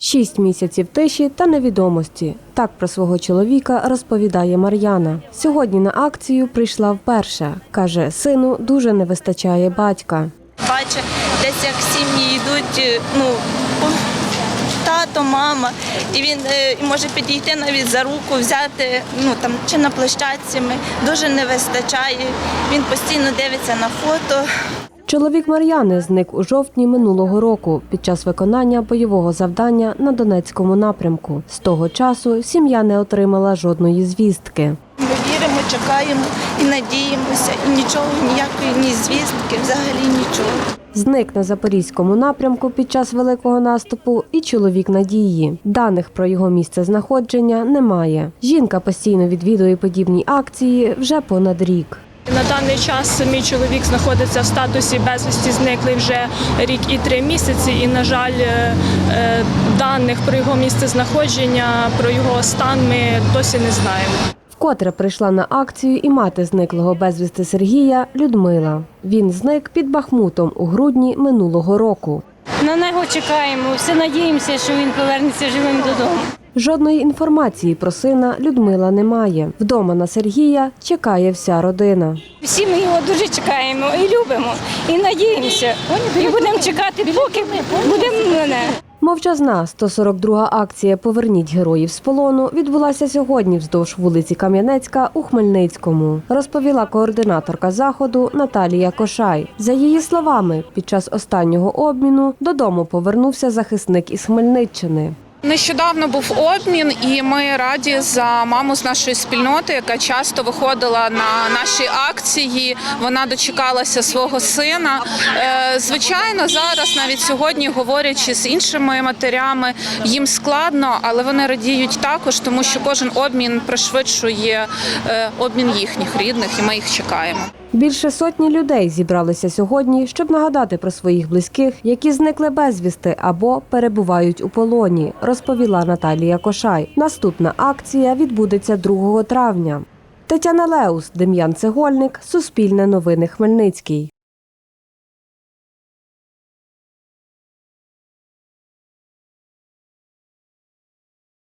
Шість місяців тиші та невідомості. Так про свого чоловіка розповідає Мар'яна. Сьогодні на акцію прийшла вперше. Каже, сину дуже не вистачає батька. бачить, десь як сім'ї йдуть, е, ну, тато, мама, і він е, і може підійти навіть за руку, взяти, ну там чи на площадці ми дуже не вистачає. Він постійно дивиться на фото. Чоловік Мар'яни зник у жовтні минулого року під час виконання бойового завдання на Донецькому напрямку. З того часу сім'я не отримала жодної звістки. Ми віримо, чекаємо і надіємося, і нічого, ніякої ні звістки, взагалі нічого. Зник на запорізькому напрямку під час великого наступу і чоловік Надії. Даних про його місце знаходження немає. Жінка постійно відвідує подібні акції вже понад рік. На даний час мій чоловік знаходиться в статусі безвісті зниклий вже рік і три місяці. І, на жаль, е, е, даних про його місце знаходження, про його стан ми досі не знаємо. Вкотре прийшла на акцію і мати зниклого безвісти Сергія Людмила. Він зник під Бахмутом у грудні минулого року. На нього чекаємо. Все надіємося, що він повернеться живим додому. Жодної інформації про сина Людмила не має. Вдома на Сергія чекає вся родина. Всі ми його дуже чекаємо і любимо, і надіємося. І будемо чекати, поки будемо мене. Мовчазна 142 акція Поверніть героїв з полону відбулася сьогодні вздовж вулиці Кам'янецька у Хмельницькому, розповіла координаторка заходу Наталія Кошай. За її словами, під час останнього обміну додому повернувся захисник із Хмельниччини. Нещодавно був обмін, і ми раді за маму з нашої спільноти, яка часто виходила на наші акції. Вона дочекалася свого сина. Е, Звичайно, зараз навіть сьогодні, говорячи з іншими матерями, їм складно, але вони радіють також, тому що кожен обмін пришвидшує е, обмін їхніх рідних, і ми їх чекаємо. Більше сотні людей зібралися сьогодні, щоб нагадати про своїх близьких, які зникли безвісти або перебувають у полоні, розповіла Наталія Кошай. Наступна акція відбудеться 2 травня. Тетяна Леус, Дем'ян Цегольник, Суспільне новини Хмельницький.